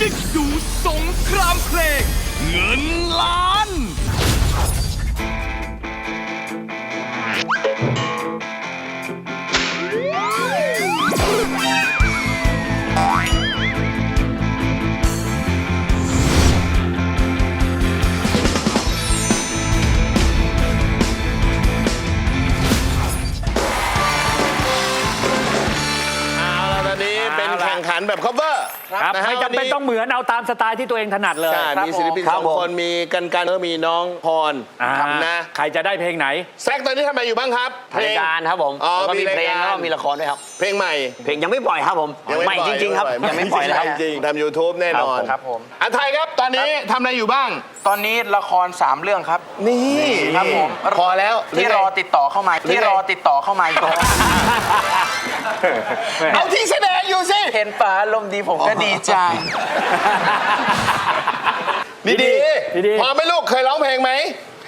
กิ๊กดูสงครามเพลง เงินล้าน เอาละตอนนี้เป็นเอาล่ะแข่งขันแบบ cover ครับนะฮะไม่จำเป็นวัต้องเหมือนเอาตามสไตล์ที่ตัวเองถนัดเลยใช่ครับมีศิลปินคสรัอบงผม คนมีกันกันแล้วมีน้องพรอ่านะใครจะได้เพลงไหน แซกตอนนี้ทำอะไรอยู่บ้างครับรายการครับผมอ๋อแล้วก็มีรายเพลงการ แล้วก็มีละครด้วยครับ เพลงใหม่เพลงยังไม่ปล่อยครับผมใหม่จริงๆครับยังไม่ปล่อยเลยครับ จริงๆทำ YouTube แน่นอนครับผม อันไทยครับตอนนี้ทำอะไรอยู่บ้าง ตอนนี้ละคร3เรื่องครับ นี่ครับผม พอแล้วที่รอติดต่อเข้ามาที่รอติดต่อเข้ามาอีก เอาที่แสดงอยู่สิ เห็นป๋าลมณ์ดีผมก็ดีใจ ดีดีดีๆพอไหม่ลูกเคยร้องเพลงไหม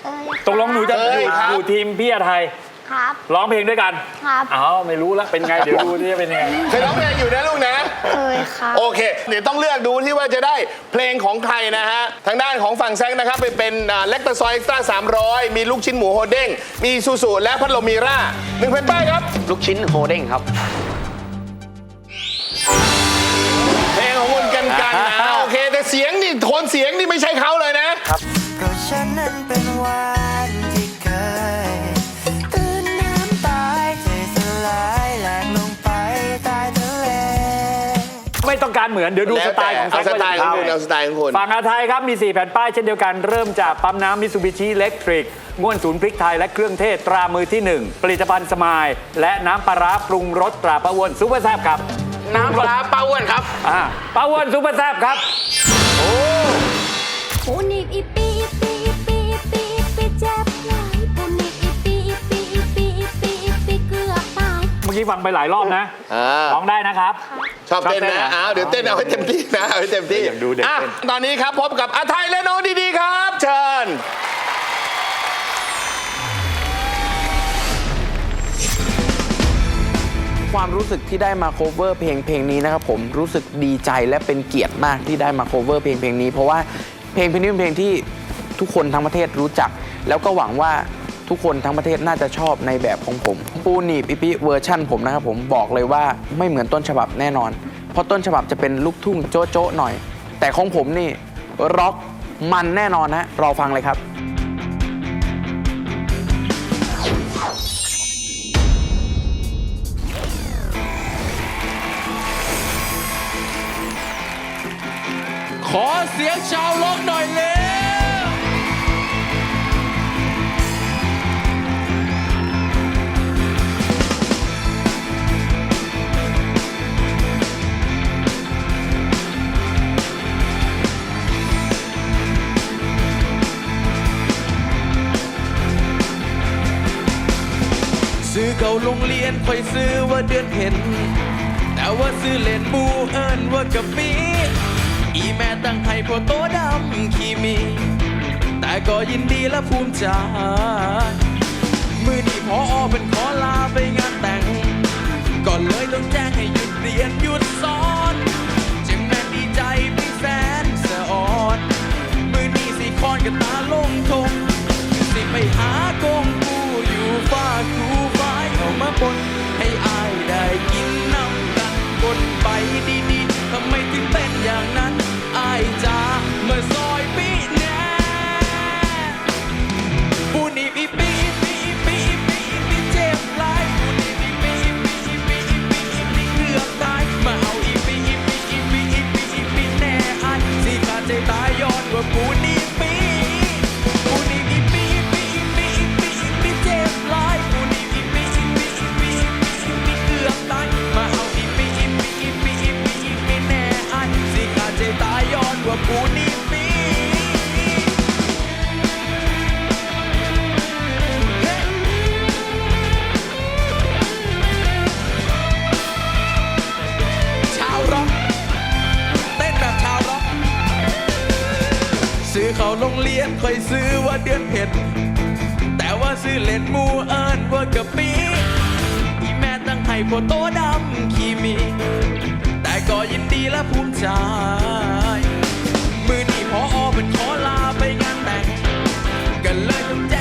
เคยตกลงหนูจะเอ้อยยู่ครับ อยู่ทีมพี่อาไทย ครับ ร้องเพลงด้วยกันครับ อ้าวไม่รู้แล้วเป็นไง เดี๋ยวดูที่จะเป็นยังไง เคยร้องเพลงอยู่นะลูกนะ เคยครับ โอเค เดี๋ยวต้องเลือกดูที่ว่าจะได้เพลงของใครนะฮะ ทางด้านของฝั่งแซงนะครับ เป็นเป็นเล็กตาซอยเอ็กซ์ตร้า300 มีลูกชิ้นหมูโฮเด้ง มีซูซูและพัดลมมีร่าหนึ่งแผ่นป้ายครับ ลูกชิ้นโฮเด้งครับ เพลงของคุณกันกันนะอ่า โอเค แต่เสียงนี่โทนเสียงนี่ไม่ใช่เขาเลยนะ เพราะฉันนั้นเป็นวันที่ การเหมือนเดี๋ยวดูแล้วสไตล์ของเอาแซสคไตล์ของคุณว่าจะเอาสไตล์ของคุณฝั่งอาไทยครับมี 4 แผ่นป้ายเช่นเดียวกันเริ่มจากปั๊มน้ำมิ t ซูบิชิเล็กทริกง่วนศูนย์พริกไทยและเครื่องเทศตรามือที่ 1 ผลิตภัณฑ์สมาย และน้ำปลาร้าปรุงรสตราป้าอ้วนซุปเปอร์แซ่บครับน้ำปลาร้าป้าอ้วนครับ อ่าป้าอ้วนซุปเปอร์แซ่บครับ ปูนิบอีปีอีปีอีปีอีปีอีปีเจ็บหลายปูนิบอีปีอีปีอีปีอีปีอีปีเกือบตาย เมื่อกี้ฟังไปหลายรอบนะอ่า ร้องได้นะครับ ชอบเต้นนะอ้าวเดี๋ยวเต้นเอาให้เต็มที่นะเอาให้เต็มที่อยากดูเด็กอะเต้นตอนนี้ครับพบกับอาไทยและน้องดีๆครับ เชิญความรู้สึกที่ได้มา cover เพลงเพลงนี้นะครับผมรู้สึกดีใจและเป็นเกียรติมากที่ได้มา cover เพลงเพลงนี้ เพราะว่าเพลงเพลงนี้เป็นเพลงที่ทุกคนทั้งประเทศรู้จัก แล้วก็หวังว่า ทุกคนทั้งประเทศน่าจะชอบในแบบของผม ปูหนีบอิปิเวอร์ชั่นผมนะครับผมบอกเลยว่าไม่เหมือนต้นฉบับแน่นอน เพราะต้นฉบับจะเป็นลูกทุ่งโจ๊ะโจ๊ะหน่อย แต่ของผมนี่ร็อกมันแน่นอนนะรอฟังเลยครับขอเสียงชาวล็อกหน่อยเร็ว เก่าโรงเรียนคอยซื้อว่าเดือนเพ็ญแต่ว่าซื้อเล่นบูเอิญว่ากะปีอีแม่ตั้งให้พอโตดำขี้มี แต่ก็ยินดีและภูมิใจมือนี่พออเป็นขอลาไปงานแต่ง ก่อนเลยต้องแจ้งให้หยุดเรียนหยุดสอนจึงแม่ดีใจพี่แสนสะอ่อน มือนี่สิคอนกับตาลงทงสิไปหากงกูอยู่ฟ้าคู เอามาปนให้อายได้กินน้ำ โรงเรียนค่อยซื้อว่าเดือนเผ็ด แต่ว่าซื้อเลนมูเอินว่ากะปีอีแม่ตั้งให้พอโตดำขี้มี แต่ก็ยินดีและภูมิใจ มือนี้พออเป็นขอลาไปงานแต่ง กันเลยต้องแจ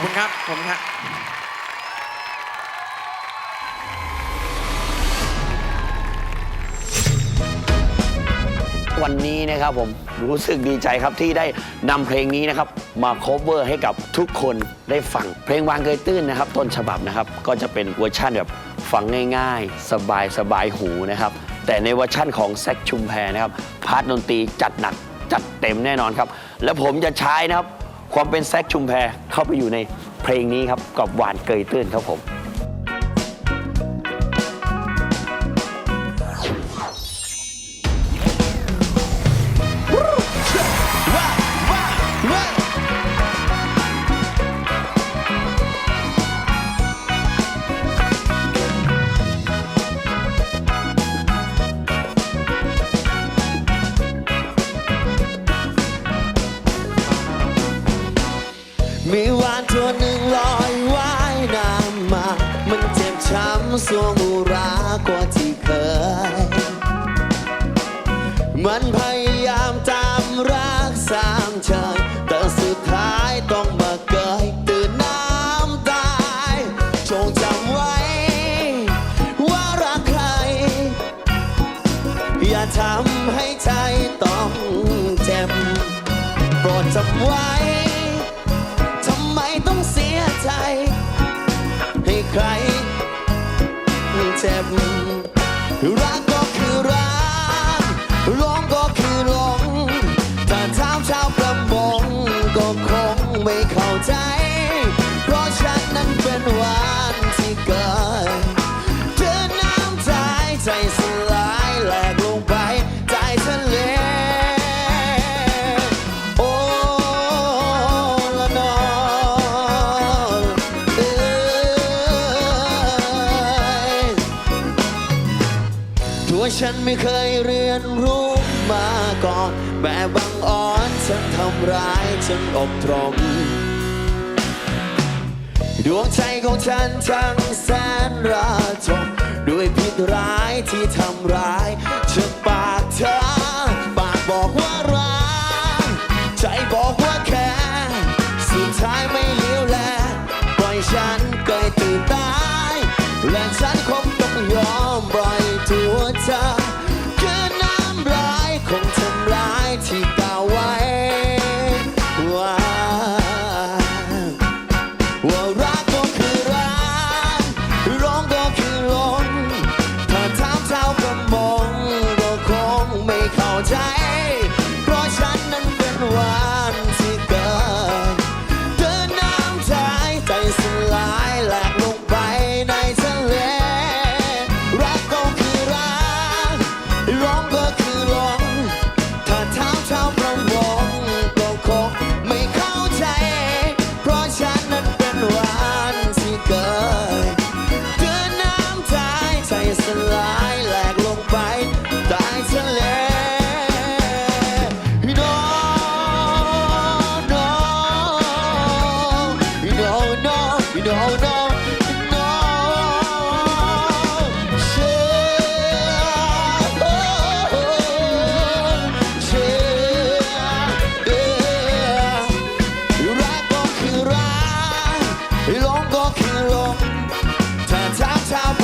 อบคุณครับขอบคุณครับวันนี้นะครับผมรู้สึกดีใจครับที่ได้นำเพลงนี้นะครับมา cover ให้กับทุกคนได้ฟัง เพลงวางเกยตื้นนะครับ ต้นฉบับนะครับ ก็จะเป็นเวอร์ชั่นแบบฟังง่ายๆ สบายสบายหูนะครับ แต่ในเวอร์ชั่นของแซกชุมแพรนะครับ พาร์ทดนตรีจัดหนักจัดเต็มแน่นอนครับ แล้วผมจะใช้นะครับ ความเป็นแซกชุมแพเข้าไปอยู่ในเพลงนี้ครับกับหวานเกยตื้นครับผม มันพยายามตามรักสามเชยแต่สุดท้ายต้องมาเกยตื่นน้ำตายจงจำไว้ ว่ารักใคร อย่าทำให้ใจต้องเจ็บโปรดจำไว้ ทำไมต้องเสียใจ ให้ใครเจ็บรัก ไม่เคยเรียนรู้มาก่อน แม่บังอ่อนฉันทำร้ายฉันอบตรมดวงใจของฉันช่างแสนระทมด้วยผิดร้ายที่ทำร้ายฉันปากเธอ ปากบอกว่า ลงก็คือลงถ้าทามชา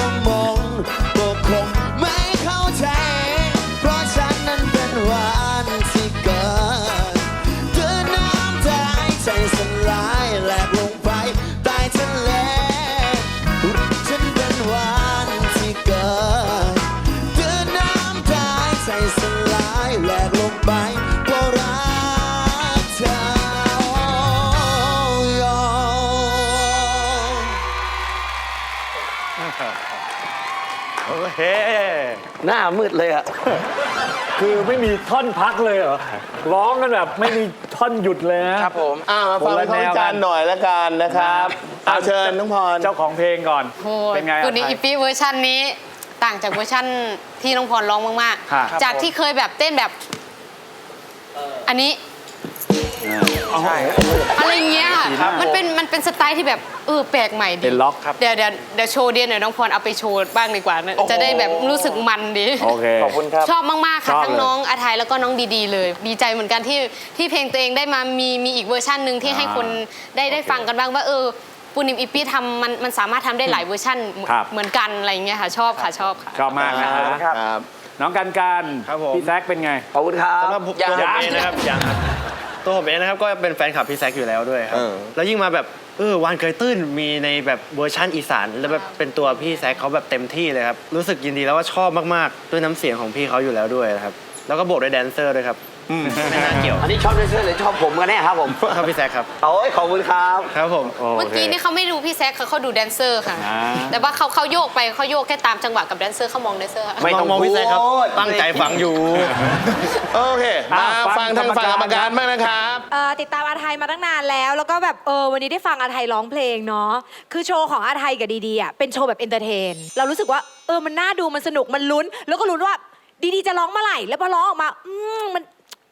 หน้ามืดเลยอะคือไม่มีท่อนพักเลยเหรอ ร้องกันแบบไม่มีท่อนหยุดเลยนะ ครับผมอ่ามาฟังคนละวิเคราะห์แนววิจารณ์หน่อยละกันนะครับเอาเชิญน้องพร เจ้าของเพลงก่อน โอ้ยเป็นไงคุณนี่อะอีปี้เวอร์ชันนี้ต่างจากเวอร์ชันที่น้องพรร้องมาก ค่ะ ๆ จากที่เคยแบบเต้นแบบ อันนี้ ใช่ อะไรเงี้ยครับมันเป็นมันเป็นสไตล์ที่แบบเออแปลกใหม่ดีเป็นล็อกครับ เดี๋ยวเดี๋ยวเดี๋ยวโชว์เดียวหน่อยน้องพรเอาไปโชว์บ้างดีกว่านะจะได้แบบรู้สึกมันดี โอเค ขอบคุณครับ ชอบมากๆชค่ะอบทั้งเลยน้องอาไทยแล้วก็น้องดีๆเลย ดีใจเหมือนกันที่ที่เพลงตัวเองได้มามีมีอีกเวอร์ชันหนึ่งที่ให้คนได้ได้ฟังกันบ้างว่าเออปูนิมอีปี้ทำมันมันสามารถทำได้หลายเวอร์ชันเหมือนครับ เหมือนกันอะไรอย่างเงี้ยค่ะชอบค่ะชอบค่ะ ชอบมากนะฮะครับ น้องกันการครับผม พี่แซคเป็นไง ขอบคุณครับ สำหรับผมตัวผมเองนะครับยังครับ ตัวผมเองนะครับก็เป็นแฟนคลับพี่แซคอยู่แล้วด้วยครับเออแล้วยิ่งมาแบบเออวานเกยตื้นมีในแบบเวอร์ชันอีสานแล้วแบบเป็นตัวพี่แซคเขาแบบเต็มที่เลยครับรู้สึกยินดีแล้วว่าชอบมากๆ ด้วยน้ำเสียงของพี่เขาอยู่แล้วด้วยนะครับแล้วก็บวกด้วยแดนเซอร์ด้วยครับ ไม่น่าเกี่ยว อันนี้ชอบด้วยเสื้อหรือชอบผมกันแน่ครับผมชอบพี่แซคครับ โอ้ยขอบคุณครับครับผมเมื่อกี้นี่เขาไม่ดูพี่แซคเขาเขาดูแดนเซอร์ค่ะ อ่า แต่ว่าเขาเขาโยกไปเขาโยกแค่ตามจังหวะกับแดนเซอร์เขามองแดนเซอร์ค่ะไม่ต้องมองพี่แซคครับ พูด ตั้งใจฟังอยู่ โอเค มาอะฟัฟังงทางฝั่งกรรมการกรรมการบ้างนะครับ เอ่อติดตามอาไทยมาตั้งนานแล้ว แล้วก็แบบเออวันนี้ได้ฟังอาไทยร้องเพลงเนาะคือโชว์ของอาไทยกับดีดีอะเป็นโชว์แบบเอนเตอร์เทนเรารู้สึกว่าเออมันน่าดูมันสนุกมันลุ้น แล้วก็ลุ้นว่าดีดีจะร้องเมื่อไหร่ แล้วพอร้องออกมาอืมมัน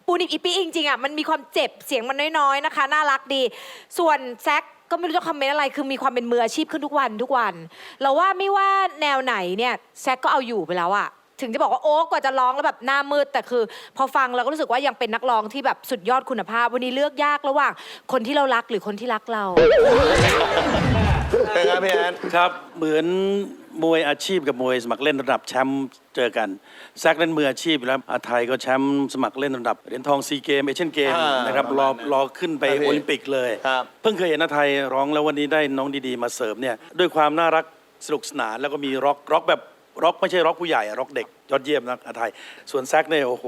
ปูนิบอีปีจริงๆอะมันมีความเจ็บเสียงมันน้อยๆนะคะ น่ารักดี ส่วนแซกก็ไม่รู้จะคอมเมนต์อะไรคือมีความเป็นมืออาชีพขึ้นทุกวันทุกวัน เราว่าไม่ว่าแนวไหนเนี่ยแซกก็เอาอยู่ไปแล้วอะถึงจะบอกว่าโอ้กว่าจะร้องแล้วแบบหน้ามืดแต่คือ พอฟังเราก็รู้สึกว่ายังเป็นนักร้องที่แบบสุดยอดคุณภาพ วันนี้เลือกยากระหว่างคนที่เรารักหรือคนที่รักเรา เป็นไงพี่แอน ครับ เหมือน มวยอาชีพกับมวยสมัครเล่นระดับแชมป์เจอกันแซกเล่นมืออาชีพอยู่แล้วอาไทยก็แชมป์สมัครเล่นระดับเหรียญทองซีเกมเอเชียนเกมอ่านนะครับประรมาอณนั้นรอขึ้นไปครับพี่โอลิมปิกเลย ครับ เพิ่งเคยเห็นอาไทยร้องแล้ววันนี้ได้น้องดีๆมาเสิร์ฟเนี่ยด้วยความน่ารักสนุกสนานแล้วก็มีร็อกร็อกแบบร็อกไม่ใช่ร็อกผู้ใหญ่อะร็อกเด็กยอดเยี่ยมนะอาไทย ส่วนแซกเนี่ยโอ้โห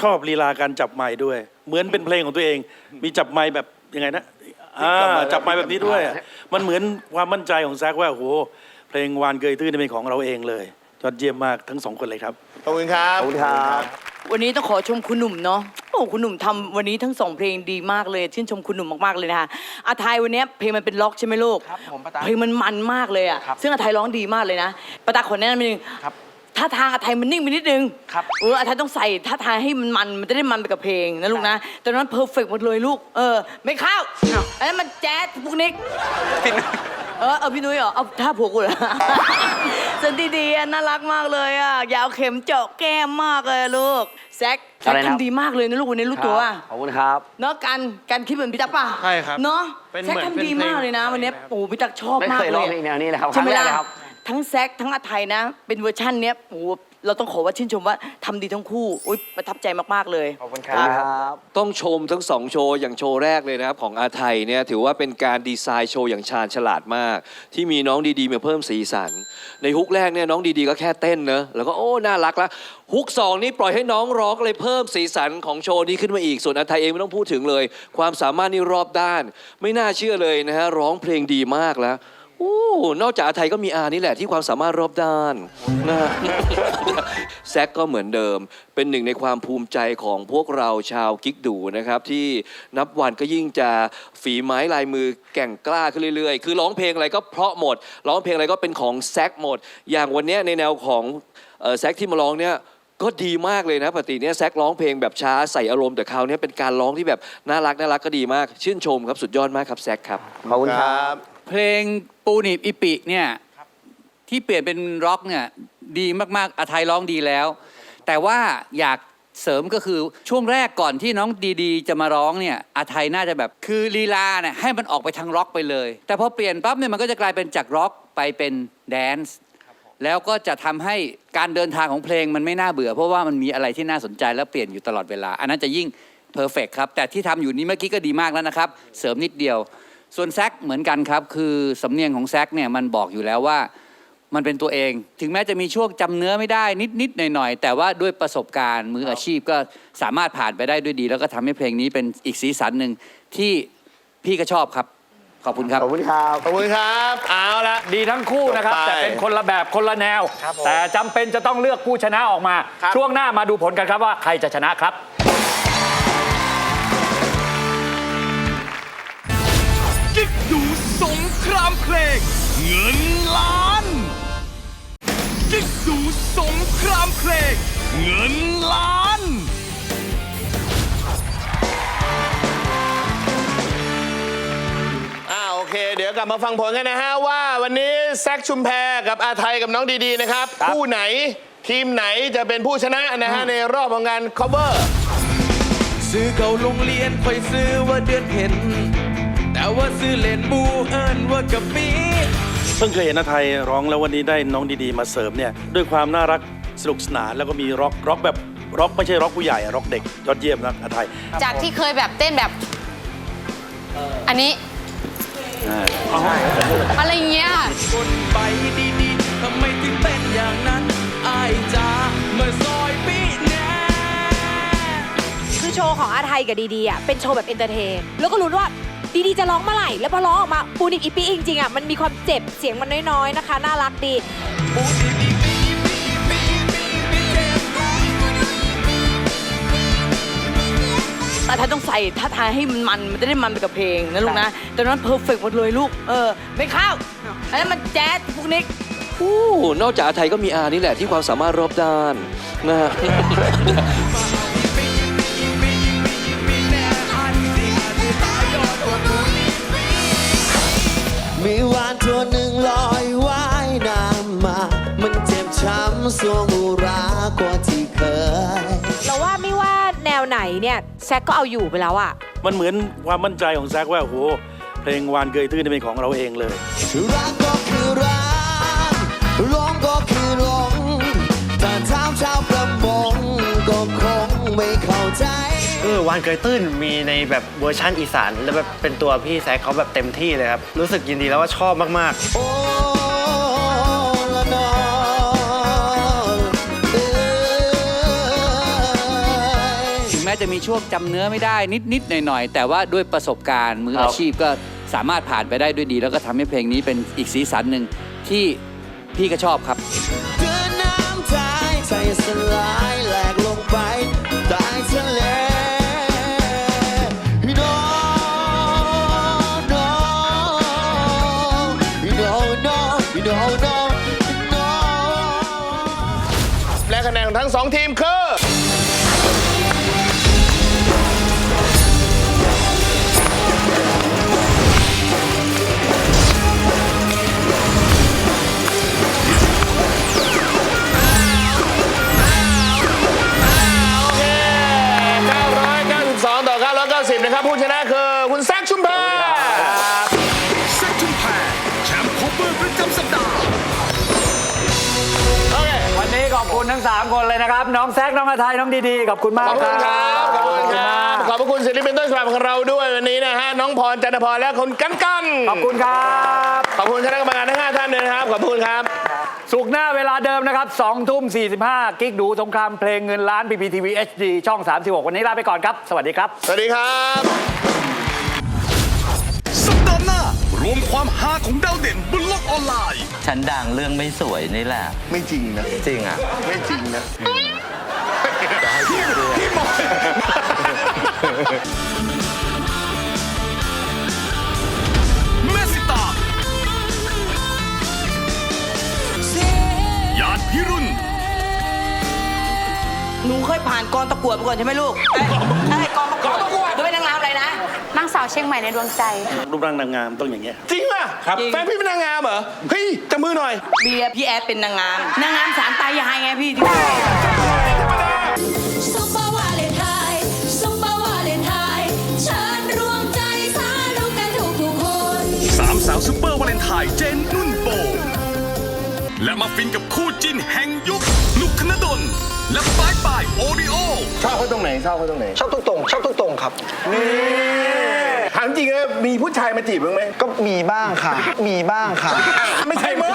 ชอบลีลาการจับไม้ด้วย เหมือนเป็นเพลงของตัวเอง มีจับไม้แบบยังไงนะอ่าจับไม้แบบนี้ด้วย มันเหมือนความมั่นใจของแซกว่าโอ้โห เพลงวานเกยตื้นนี่เป็นของเราเองเลยยอดเยี่ยมมากทั้งสองคนเลยครับ ขอบคุณครับ ขอบคุณครับ วันนี้ต้องขอชมคุณหนุ่มเนาะโอ้คุณหนุ่มทำวันนี้ทั้งสองเพลงดีมากเลย ชื่นชมคุณหนุ่มมากๆเลยนะคะอาไทยวันนี้เพลงมันเป็นล็อกใช่ไหมลูกครับผมป้าตาเพลงมันมันมากเลยอะครับซึ่งอาไทยร้องดีมากเลยนะป้าตาขอแนะนำนิดนึงครับท่าทางอาไทยมันนิ่งไปนิดนึงครับ เอออาไทยต้องใส่ท่าทางให้มันมันมันจะได้มันไปกับเพลงนะลูกนะตอนนั้นเพอร์เฟกหมดเลยลูกเออไม่เข้าอันนั้นมันแจ๊สพวกนิก เออเอาพี่นุ้ยเหรอเอาท่าผัวกูเหรอสันดีดีๆอะน่ารักมากเลยอะอยาวเข็มเจาะแก้มมากเลยลูกแซคแซคอะไรนะครับ ทำดีมากเลยนะลูกวันนี้รู้ตัวอะขอบคุณครับ เนาะการการคิดเหมือนพี่ตั๊กป่ะใช่ครับเนาะเป็นแซคเหมือนทำดีเป็นเพลงมากเลยนะ วันนี้โอ้โหพี่ตั๊กชอบไม่มากเคยเลร้องยเพลงแนวนี้เลยครับคใช่รั้ไหงมแรกล่ะเลยครับ ทั้งแซคทั้งอาไทยนะ เป็นเวอร์ชันเนี้ยโอ้โห เราต้องขอว่าชื่นชมว่าทำดีทั้งคู่อุ้ยประทับใจมากๆเลย ขอบคุณคขอบรัคุณบครับ ต้องชมทั้งสองโชว์อย่างโชว์แรกเลยนะครับ ของอาไทยเนี่ยถือว่าเป็นการดีไซน์โชว์อย่างชาญฉลาดมาก ที่มีน้องดีๆมาเพิ่มสีสัน ในฮุกแรกเนี่ยน้องดีๆก็แค่เต้นเนอะแล้วก็โอ้น่ารักแล้วฮุกสองนี่ปล่อยให้น้องร้องเลยเพิ่มสีสันของโชว์นี้ขึ้นมาอีกส่วนอาไทยเองไม่ต้องพูดถึงเลย ความสามารถนี่รอบด้าน ไม่น่าเชื่อเลยนะฮะร้องเพลงดีมากแล้ว โอ้นอกจากอาไทยก็มีอานี่แหละที่ความสามารถรอบด้านนะ แซกก็เหมือนเดิม เป็นหนึ่งในความภูมิใจของพวกเราชาวกิ๊กดูนะครับ ที่นับวันก็ยิ่งจะฝีไม้ลายมือแก่งกล้าขึ้นเรื่อยๆ คือร้องเพลงอะไรก็เพราะหมด ร้องเพลงอะไรก็เป็นของแซกหมด อย่างวันเนี้ยในแนวของเอ่อแซกที่มาร้องเนี่ยก็ดีมากเลยนะปกติเนี่ยแซกร้องเพลงแบบช้าใส่อารมณ์แต่คราวเนี้ยเป็นการร้องที่แบบน่ารักน่ารักก็ดีมาก ชื่นชมครับสุดยอดมากครับแซกครับ ขอบคุณครับ เพลงปูหนีบอิปิเนี่ยที่เปลี่ยนเป็นร็อกเนี่ยดีมากๆอาไทยร้องดีแล้ว แต่ว่าอยากเสริมก็คือช่วงแรกก่อนที่น้องดีๆ จะมาร้องเนี่ยอาไทยน่าจะแบบคือลีลาเนี่ยให้มันออกไปทางร็อกไปเลย แต่พอเปลี่ยนปั๊บเนี่ยมันก็จะกลายเป็นจากร็อกไปเป็นแดนซ์แล้วก็จะทำให้การเดินทางของเพลงมันไม่น่าเบื่อ เพราะว่ามันมีอะไรที่น่าสนใจและเปลี่ยนอยู่ตลอดเวลา อันนั้นจะยิ่งเพอร์เฟกครับ แต่ที่ทำอยู่นี้เมื่อกี้ก็ดีมากแล้วนะครับ เสริมนิดเดียว ส่วนแซกเหมือนกันครับ คือสำเนียงของแซกเนี่ยมันบอกอยู่แล้วว่ามันเป็นตัวเอง ถึงแม้จะมีช่วงจำเนื้อไม่ได้นิด ๆ หน่อย ๆ แต่ว่าด้วยประสบการณ์มืออาชีพก็สามารถผ่านไปได้ด้วยดี แล้วก็ทำให้เพลงนี้เป็นอีกสีสันหนึ่งที่พี่ก็ชอบครับ ขอบคุณครับ ขอบคุณครับขอบคุณครับ เอาละดีทั้งคู่นะครับต่อไปแต่เป็นคนละแบบคนละแนวแต่จำเป็นจะต้องเลือกผู้ชนะออกมา ช่วงหน้ามาดูผลกันครับว่าใครจะชนะครับ เพลง เงินล้านกิ๊กดูสงครามเพลง เงินล้าน อ่าโอเค เดี๋ยวกลับมาฟังผลกันนะฮะ ว่าวันนี้แซคชุมแพรกับอาไทยกับน้องดีๆนะครับ คู่ไหนทีมไหนจะเป็นผู้ชนะนะฮะ ในรอบของงาน cover ซื้อเก่าโรงเรียนค่อยซื้อว่าเดือนเพ็ญแต่ ว่าซื้อเลนบูเอิ้นว่ากะปีเพิ่งเคยเห็นอาไทยร้องแล้ววันนี้ได้น้องดีๆมาเสริมเนี่ยด้วยความน่ารักสนุกสนานแล้วก็มีร็อกร็อกแบบร็อกไม่ใช่ร็อกผู้ใหญ่อะร็อกเด็กยอดเยี่ยมนะอาไทยจากที่เคยแบบเต้นแบบ อันนี้อะไรเงี้ยคนไปดีๆทำไมถึงเป็นอย่างนั้นอายจ้าเมื่อซอยปีแน่คือโชว์ของอาไทยกับดีๆอะเป็นโชว์แบบเอนเตอร์เทนแล้วก็รู้นว่า ดีๆจะร้องเมื่อไหร่ แล้วพอร้องออกมาปูนิบอีปีจริงๆอะมันมีความเจ็บเสียงมันน้อยๆนะคะ น่ารักดี แต่ถ้าต้องใส่ท่าทางให้มันมันมันจะได้มันไปกับเพลงนะลูกนะแต่นั้นเพอร์เฟกหมดเลยลูก เออ ไม่เข้าอันนั้นมันแจ๊สพวกนิกอู้นอกจากอาไทยก็มีอานี่แหละที่ความสามารถรอบด้านนะฮะ ช้ำสวงอุรากว่าที่เคย เราว่าไม่ว่าแนวไหนเนี่ยแซกก็เอาอยู่ไปแล้วอะมันเหมือนความมั่นใจของแซกว่าโอ้โหเพลงวานเกยตื้นนี่เป็นของเราเองเลย รักก็คือรักหลงก็คือหลงถ้าถามชาวประมงก็คงไม่เข้าใจ เออวานเกยตื้นมีในแบบเวอร์ชันอีสาน แล้วแบบเป็นตัวพี่แซคเขาแบบเต็มที่เลยครับ รู้สึกยินดีแล้วว่าชอบมากๆโอ้ ม้จะมีช่วงจำเนื้อไม่ได้นิดๆหน่อยๆแต่ว่าด้วยประสบการณ์มืออาชีพก็สามารถผ่านไปได้ด้วยดี แล้วก็ทำให้เพลงนี้เป็นอีกสีสันหนึ่งที่พี่ก็ชอบครับ เดือนน้ำใจใจสลายแหลกลงไปใต้ทะเล No no no no no no no และคะแนนของทั้งสองทีมคือ นเลยนะครับ น้องแซกน้องอาไทยน้องดีๆขอบคุณมากขอบคุณครับขอบคุณคมารับกขอบพระคุณศิลปินต้นฉบับของเราด้วยวันนี้นะฮะน้องพรจันทพรและคุณกันกันขอบคุณครับขอบคุณคณะกรรมการทั้ง5ท่านเลยนะครับขอบคุณครับสุกร์หน้าเวลาเดิมนะครับ2ทุ่ม 45 กิ๊กดูสงครามเพลงเงินล้าน PPTV HD ช่อง 36 วันนี้ลาไปก่อนครับ สวัสดีครับ สวัสดีครับ ความฮาของดาวเด่นบนโลกออนไลน์ ฉันดังเรื่องไม่สวยนี่แหละ ไม่จริงนะ จริงอะ ไม่จริงนะแม่สิตางยานพิรุณหนูเคยผ่านกองประกวดมาก่อนใช่ไหมลูกเอ้ยเอ้ยกอง สาวาวเชียงใหม่ในดวงใจรูปร่างนางงามต้องอย่างเงี้ย จริงป่ะครับ แฟนพี่เป็นนางงามเหรอ เฮ้ยจับมือหน่อย เบียร์พี่แอดเป็นนางงาม นางงามสารตายายไงพี่ที่ซุปเปอร์วาเลนไทน์ซุปเปอร์วาเลนไทน์เชิญรวมใจสานุกกันทุกทุกๆคน สามสาวซุปเปอร์วาเลนไทน์เจนนุ่นโป และมาฟินกับคู่จิ้นแห่งยุคนุกคณดล และปายปายโอริโอชอบเขาตรงไหนชอบเขาตรงไหน ชอบทุกตรง ชอบทุกตรงครับ ถามจริงนะมีผู้ชายมาจีบบ้างไหมก็มีบ้างค่ะ มีบ้างค่ะ ไม่ใช่มึง